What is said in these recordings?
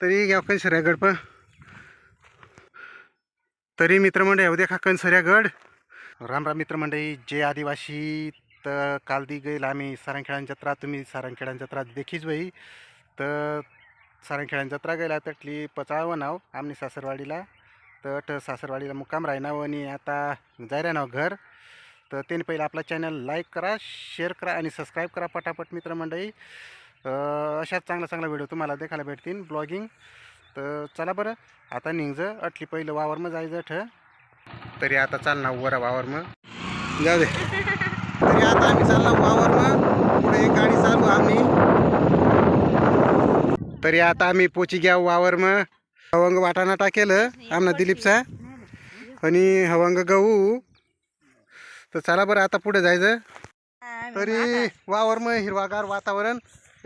तरी घ्या कंसऱ्या गड पण तरी मित्रमंडळी उद्या द्या का कंसऱ्या गड राम राम मित्रमंडळी जे आदिवासी. तर काल दी गेल आम्ही सारंगखेळां जत्रा तुम्ही सारंगखेळां जत्रा देखीच बाई. तर सारंगखेळां जत्रा गेला तटली पचावं नाव आमनी सासरवाडीला. तट सासरवाडीला मुक्काम राहणार आणि आता जायरा नाव घर. तर त्याने पहिलं आपला चॅनल लाईक करा शेअर करा आणि सबस्क्राईब करा पटापट मित्रमंडळी. तर अशाच चांगला चांगला व्हिडिओ तुम्हाला देखायला भेटतील. ब्लॉगिंग तर चला बरं. आता निघज. अटली पहिलं वावरमं जायचं ठ तरी आता चालणार वर वावरमं. जाऊ दे. तरी आता आम्ही चाललो वावरमं. पुढे एक गाडी चालू आम्ही. तरी आता आम्ही पोची घ्या वावरमं. हवंग वाटाणा टाकेलं. आमना दिलीपचा. आणि हवंग गहू. तर चला बरं आता पुढे जायचं. तरी वावर मग हिरवागार वातावरण.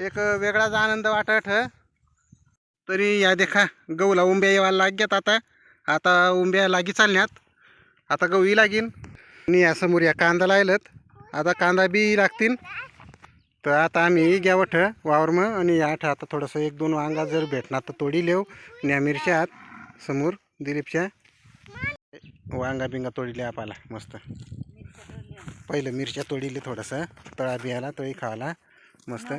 एक वेगळाच आनंद वाटत. तरी या देखा गहूला उंब्या यायला लागत आता. आता उंब्या लागी चालण्यात आता गहूही लागीन. आणि या समोर या कांदा लायलत. आता कांदा बी लागतील तर आता आम्ही घ्यावं ठ वावर मग आणि या आठ. आता थोडंसं एक दोन वांगा जर भेटणार तर तोडी लेव. आणि या मिरच्या आत समोर दिलीपच्या वांगा बिंगा तोडीले आपाला. मस्त. पहिलं मिरच्या तोडीले थोडंसं. तळा बियाला तळी खावायला मस्त.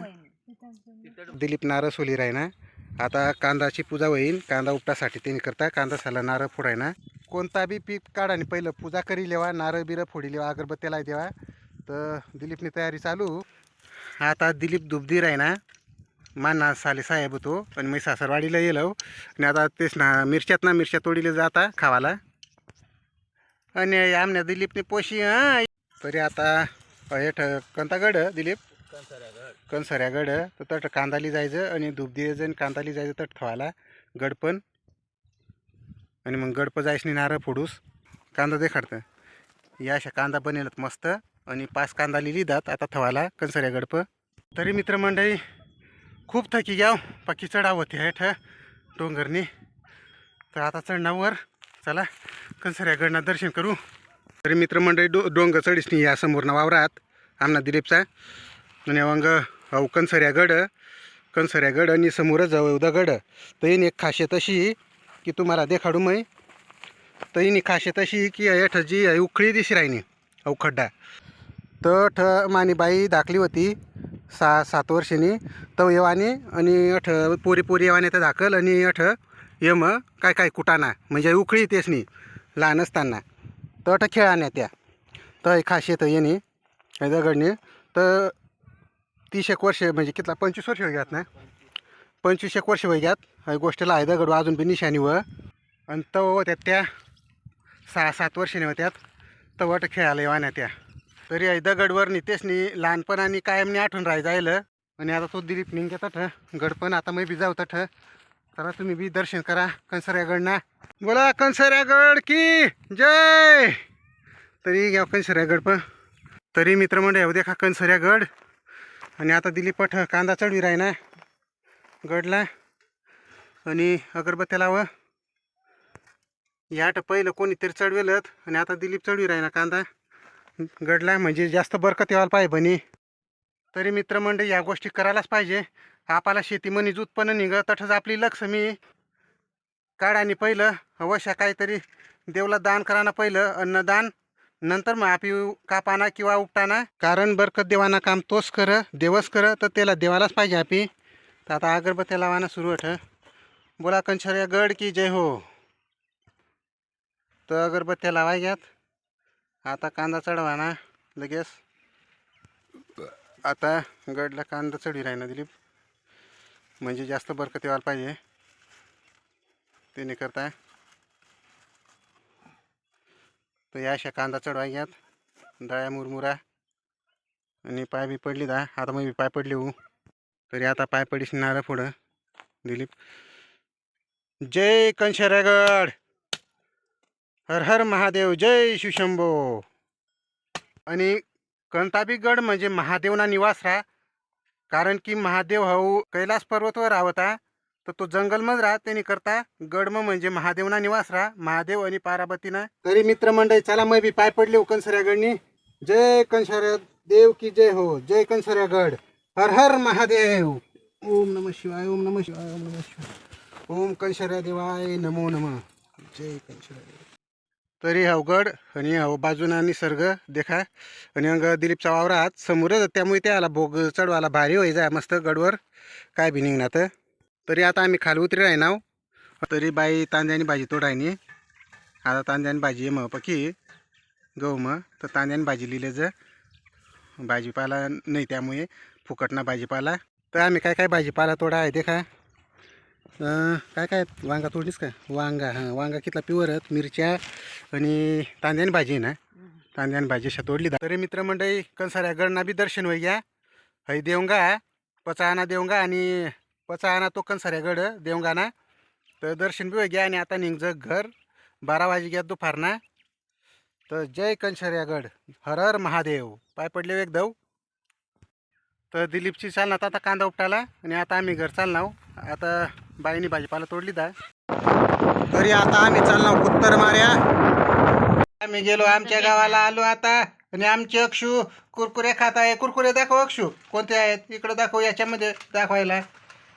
दिलीप नारळ सोली राहिना आता कांदाची पूजा होईल कांदा उपटासाठी त्यांनी करता कांदा साला नारळ फोडायना कोणता बी पीक काढा आणि पहिलं पूजा करी लेवा नारळ बिरं फोडी लेवा अगरबत्त्याला देवा. तर दिलीपनी तयारी चालू. आता दिलीप दुबदी राहिना माना साले साहेब होतो आणि मी सासरवाडीला गेलो. आणि आता तेच ना मिरच्यात ना मिरच्या तोडीला जाता खावाला. आणि आमने दिलीपने पोशी हां. तरी आता हेठ कोणता गड दिलीप? कणसऱ्या गड तर तट कांदाली जायचं आणि धूप आणि कांदाली जायचं तट ठेवायला गडपण. आणि मग गडप जायच नाही नारळ फोडूस. कांदा देखाडतं या अशा कांदा बनेलत मस्त. आणि पाच कांदा लिहितात. आता थवायला कणसऱ्या गडप. तरी मित्रमंडळी खूप थकी घ्याव हो. पाकी चढाव आहे ठ. डोंगरनी. तर आता चढणावर चला कणसऱ्या गडनं दर्शन करू. तरी मित्रमंडळी डो डोंगर चढीसनी या समोरना वावरात. आमना दिलीपचा. आणि अवंग अहो कणसऱ्यागड गड गड आणि समोरच जाऊ गड तर एक खासियत अशी की तुम्हाला देखाडू मै. तर येईन खासियत अशी की हेठ जी आहे उखळी दिशी राहिनी अहो खड्डा. तर ठ मानी बाई दाखली होती सहा सात वर्षांनी. तव येवाने आणि अठ पोरी पोरी येवाने तर दाखल आणि अठ यम काय काय कुटाना म्हणजे उखळी तेसनी लहान असताना. तर अठ खेळाने त्या. तर एक खासियत येणे दगडने तर तीस एक वर्ष म्हणजे कितला? पंचवीस वर्ष होई ना? पंचवीस एक वर्ष होई ह्या गोष्टीला आहे दगड अजून बी निशाणी व. आणि तो होत्या त्या सहा सात वर्षाने होत्यात. तर वट खेळायला येवाना त्या. तरी आई दगडवर नितेशनी लहानपणाने कायमनी आठवण राही जायलं. आणि आता तो दिलीप निघत ठ गडपण आता मी बी जाऊ ठ. चला तुम्ही बी दर्शन करा कंसऱ्यागडना बोला कंसऱ्यागड की? जय! तरी घ्या कंसऱ्यागड पण. तरी मित्रमंडळ येऊ दे का कंसऱ्यागड आणि आता दिली पठ कांदा चढवी राही ना गडला. आणि अगरबत्त्या लाव. याट पहिलं कोणीतरी चढवेलत. आणि आता दिलीप चढवी राही ना कांदा. गडला म्हणजे जास्त बरकत यावायला पाहिजे बनी तरी मित्रमंडळी या गोष्टी करायलाच पाहिजे. आपल्याला शेतीमनीच उत्पन्न निघत तठंच आपली लक्ष्मी. काढानी पहिलं अवश्य काहीतरी देवला दान कराना पहिलं अन्नदान. नंतर मग आपी कापाना किंवा उपटाना. कारण बरकत देवाना काम तोच कर देवच कर तर त्याला देवालाच पाहिजे आपी. तर आता अगरबत्त्या लावाना सुरू होत बोला कंछर्या गड की जय हो. तर अगरबत्त्या लावाय घ्यात आता कांदा चढवाना लगेच. आता गडला कांदा चढवी राही ना दिलीप. म्हणजे जास्त बरकत व्हायला पाहिजे. त्याने करता तर या अशा कांदा चढवायच्यात. डाळ्या मुरमुरा. आणि पाय बी पडली दा. आता मग पाय पडली हो. तरी आता पाय पडीस नारळ पुढं दिलीप. जय कंशरागड. हर हर महादेव. जय शिवशंभो आणि कंताबीगड म्हणजे महादेवना निवास राहा. कारण की महादेव हाऊ कैलास पर्वतवर राहता तर तो जंगलमध्ये राहा त्यांनी करता गडम म्हणजे महादेवना निवास राहा महादेव आणि पार्वतीना तरी मित्रमंडळी चला मग बी पाय पडले हो कंसऱ्यागडनी जय कंसऱ्या देव की जय हो जय कंसऱ्यागड. हर हर महादेव. ओम नम शिवाय ओम नम शिवाय ओम नम शिवाय. ओम कंशर्या देवाय नमो नम. जय कंशर्या देवा. तरी अवघड आणि हो बाजूना निसर्ग देखा. आणि अंग दिलीपचा वावरात समोरच त्यामुळे त्याला भोग चढवायला भारी होई जाय मस्त गडवर. काय बी निघणार तरी आता आम्ही खाली उतरी आहे नाव तरी बाई तांद्यानी भाजी तोडायनी आता तांद्यानी भाजी मग पकी गहू मग. तर तांद्यानी भाजी लिहिले ज. भाजीपाला नाही त्यामुळे फुकटना भाजीपाला. तर आम्ही काय काय भाजीपाला तोडा आहे ते काय काय काय वांगा तोडलीस का? वांगा हां. वांगा कितला? पिवरत मिरच्या आणि तांद्यानी भाजी आहे ना? तांद्यानी भाजी अशा तोडली. तरी मित्रमंडळी कंसाऱ्या गडना बी दर्शन होई घ्या. हई देऊंगा पचाना देऊंगा आणि पचाना तो कंसाऱ्या गड देवंगाना तर दर्शन बी घ्या आणि आता निघ घर. बारा वाजे घ्या दुपारना. तर जय कंशर्यागड हर हर महादेव. पाय पडले हो एक दव. तर दिलीपची चालणार आता कांदा उपटाला आणि आता आम्ही घर चालणार आता बाईनी भाजीपाला तोडली दा. तरी आता आम्ही चालणार उत्तर मार्या आम्ही गेलो आमच्या गावाला आलो आता. आणि आमचे अक्षू कुरकुरे खात आहे. कुरकुरे दाखव अक्षू. कोणते आहेत? इकडं दाखव याच्यामध्ये दाखवायला.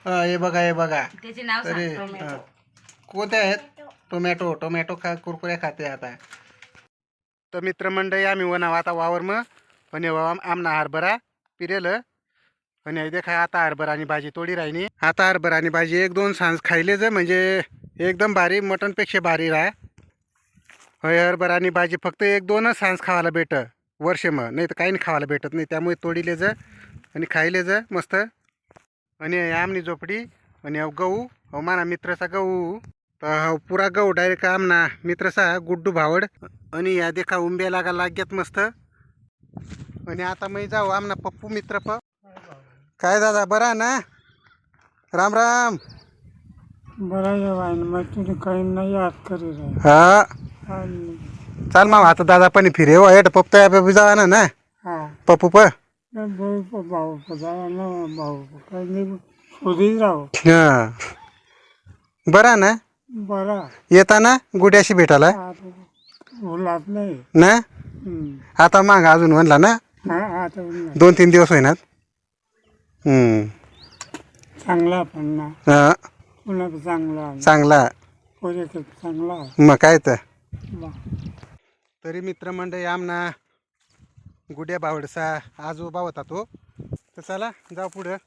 हा, हे बघा हे बघा. त्याचे नाव तरी. कोणते आहेत? टोमॅटो टोमॅटो खा कुरकुरे खाते आता. तर मित्रमंडळी आम्ही वनाव आता वावर मग आणि आमना हरभरा पिरेलं. आणि देखा आता हरभरा आणि भाजी तोडी राहिनी आता हरभरा आणि भाजी एक दोन सांज खायले ज म्हणजे एकदम भारी मटनपेक्षा भारी राह. होय हरभरा आणि भाजी फक्त एक दोनच सांज खावायला भेट वर्ष मग नाही तर काही नाही खावायला भेटत नाही. त्यामुळे तोडीले ज आणि खायले ज मस्त. आणि आमनी झोपडी आणि हो गहू हो माना मित्राचा गहू तर हो पुरा गहू डायरेक्ट आमना मित्रचा गुड्डू भावड आणि या देखा उंब्या लागा लाग्यात मस्त आणि आता मी जाऊ आमना पप्पू मित्र प काय दादा बरा ना राम राम बरं जेवाय मग तुझे काही नाही याद करी रे हा चाल मग आता दादा पण फिरे हो हेट पप्पू जावा ना ना हा पप्पू प भाऊ भाऊ भाऊ काही शोधीत राहू हा. बरा ना? बरा. येता ना गुड्याशी भेटायला? आता बोलात नाही. ना? हम्म. आता माग अजून म्हणला ना? हा आता. दोन तीन दिवस होईनात. हम्म. चांगला पण ना. हा, पुन्हा चांगला चांगला. पोरे चांगला मग काय तर. बा. तरी मित्रमंडळी आमना गुड्या बावडसा आजोबा होता तो. तर चला जाऊ पुढं.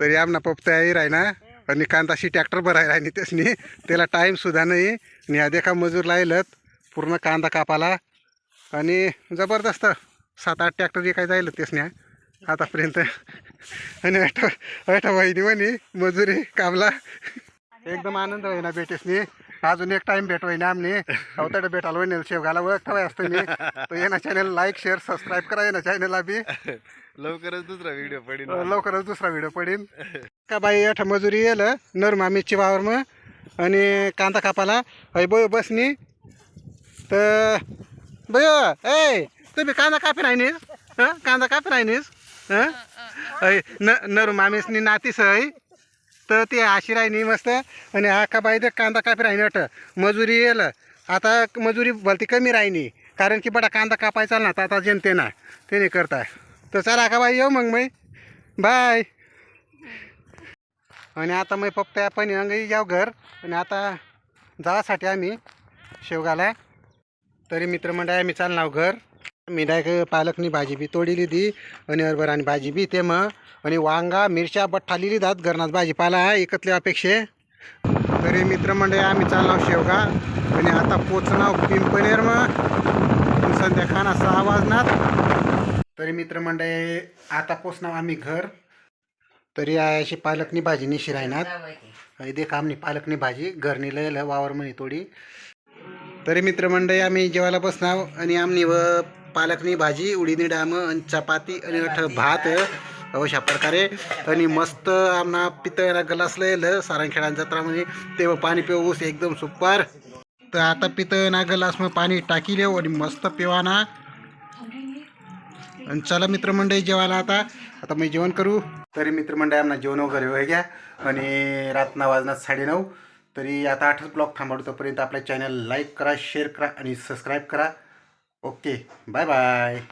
तरी आमना पप्पा राही ना. आणि कांदाशी ट्रॅक्टर भराय राहिनी त्यासनी. त्याला टाईम सुद्धा नाही. आणि हा देखा मजूर लायलत. पूर्ण कांदा कापाला. आणि जबरदस्त सात आठ ट्रॅक्टर काय जाईल त्यासनी आतापर्यंत. आणि अठा अठा वहिनी म्हणे मजुरी कामला एकदम आनंद होईना भेटेसनी अजून एक टाइम भेट होईना आमने. अवताडे भेटायला होईन शेवगाला ठेवाय असतं मी. तर येणा चॅनल लाईक शेअर सबस्क्राईब करा येणा चॅनलला बी लवकरच दुसरा व्हिडिओ पडेल लवकरच दुसरा व्हिडिओ पडेल का बाई अठ मजुरी येल नर मामीची वावर मग आणि कांदा कापाला. हय बोय बसनी तर बय ए तुम्ही कांदा कापी राहिनीस हं? कांदा कापी राहिनीस हं? नर मामीसनी नातीस हय तर ते अशी राहिनी मस्त. आणि हा का बाई ते कांदा कापी राहिनी अट मजुरी येल. आता मजुरी भलती कमी राहिनी कारण की बडा कांदा कापायचा ना तर आता जनते ना ते नाही करताय तर चला का बाई येऊ मग मी. बाय. आणि आता मग फक्त आपण अंगही जाऊ घर. आणि आता जावासाठी आम्ही शेवगाला. तरी मित्रमंडळ आम्ही चालणार घर. मी डायरेक्ट पालकनी भाजी बी तोडीली दी आणि हरभरा आणि भाजी बी ते मग आणि वांगा मिरच्या बठ्ठा लिहिली दात घरनात भाजीपाला एकतले अपेक्षे तरी मित्रमंडळी आम्ही चालणार शेवगा आणि आता पोचणार पिंपणेर मग संध्याकाळ सहा वाजणार तरी मित्रमंडळी आता पोचणार आम्ही घर तरी अशी पालकनी भाजी निशी राहणार देख आमनी पालकनी भाजी घरनी लय वावर म्हणे थोडी तरी मित्रमंडळी आम्ही जेवायला बसणार आणि आमनी व पालकनी भाजी उडीनी डाम आणि चपाती आणि अठ भात. अशा प्रकारे. आणि मस्त आमना पितळ्याला गलास लयल सारंगखेडा जत्रा म्हणजे तेव्हा पाणी पिऊस एकदम सुपर. तर आता पितळेना गलास मग पाणी टाकी लेव आणि मस्त पिवाना. आणि चला मित्रमंडळी जेवायला आता. आता मी जेवण करू. तरी मित्रमंडळी आम्हाला जेवण वगैरे हो घ्या. आणि रातना वाजणार साडेनऊ. तरी आता आठच ब्लॉग थांबवतो. तोपर्यंत आपल्या चॅनल लाईक करा शेअर करा आणि सबस्क्राईब करा. Okay bye bye.